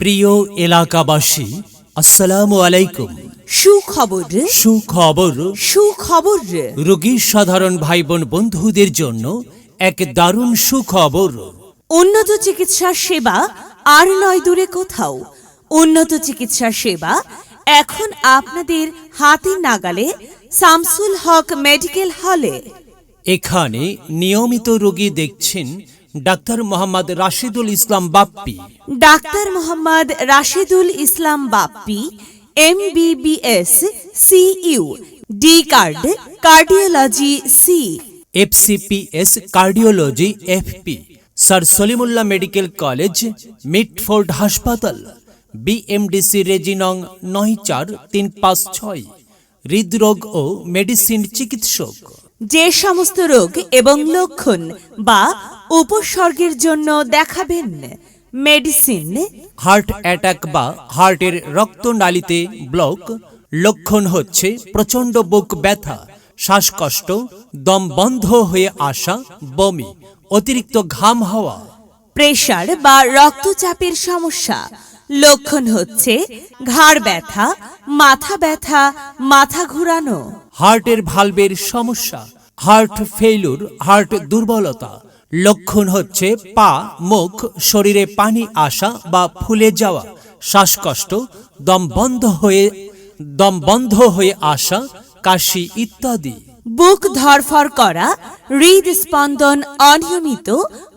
প্রিয় এলাকাবাসী আসসালামু আলাইকুম। সুখবর। সুখবর। সুখবর। রোগী সাধারণ ভাই বোন বন্ধুদের জন্য এক দারুণ সুখবর। উন্নত চিকিৎসা সেবা আর নয় দূরে কোথাও। উন্নত চিকিৎসা সেবা এখন আপনাদের হাতে নাগালে শামসুল হক মেডিকেল হলে। এখানে নিয়মিত রোগী দেখছেন doctor Mohammad Rashidul Islam Bappi. Doctor Mohammad Rashidul Islam Bappi M BBS CU D card cardiology C. FCPS cardiology FP Sir Salimullah medical college Mitford হাসপাতাল বিএমডিসি রেজিনং নয় চার তিন পাঁচ ছয় হৃদরোগ ও মেডিসিন চিকিৎসক। যে সমস্ত রোগ এবং লক্ষণ বা উপসর্গের জন্য দেখাবেন মেডিসিন হার্ট অ্যাটাক বা হার্টের রক্তনালীতে ব্লক লক্ষণ হচ্ছে প্রচণ্ড বুক ব্যথা শ্বাসকষ্ট দম বন্ধ হয়ে আসা বমি অতিরিক্ত ঘাম হওয়া। প্রেশার বা রক্তচাপের সমস্যা লক্ষণ হচ্ছে ঘাড় ব্যথা মাথা ব্যথা মাথা ঘোরানো। হার্টের ভালভের সমস্যা হার্ট ফেইলুর হার্ট দুর্বলতা লক্ষণ হচ্ছে পা মুখ শরীরে পানি আসা বা ফুলে যাওয়া শ্বাসকষ্ট দম বন্ধ হয়ে দম বন্ধ হয়ে আসা কাশি ইত্যাদি। বুক ধরফর করা হৃদস্পন্দন অনিয়মিত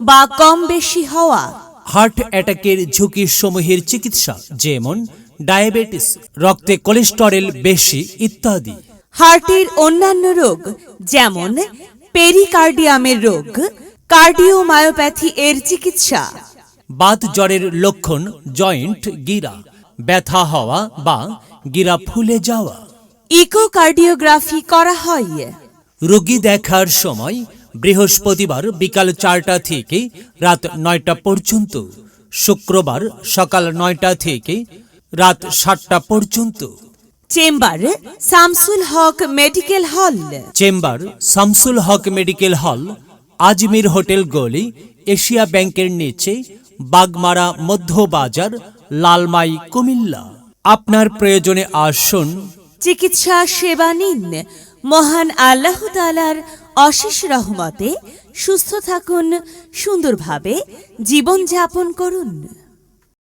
বা কম বেশি হওয়া। হার্ট অ্যাটাকের ঝুঁকির সমূহের চিকিৎসা যেমন ডায়াবেটিস রক্তে কোলেস্টেরল বেশি ইত্যাদি। হার্টের অন্যান্য রোগ যেমন পেরিকার্ডিয়ামের রোগ কার্ডিওমায়োপ্যাথি এর চিকিৎসা। বাত জ্বরের লক্ষণ জয়েন্ট গিরা। ব্যথা হওয়া বা গিরা ফুলে যাওয়া। ইকোকার্ডিওগ্রাফি করা হয়। রোগী দেখার সময় বৃহস্পতিবার বিকাল চারটা থেকে রাত নয়টা পর্যন্ত শুক্রবার সকাল নয়টা থেকে রাত সাতটা পর্যন্ত। Chamber Shamsul Haq medical hall. Chamber Shamsul Haq medical hall Ajmir hotel গলি, এশিয়া ব্যাংকের নিচে, বাগমারা মধ্যবাজার লালমাই, কুমিল্লা। আপনার প্রয়োজনে আসুন। চিকিৎসা সেবা নিন। মহান আল্লাহ তালার অশেষ রহমতে সুস্থ থাকুন, সুন্দরভাবে জীবনযাপন করুন।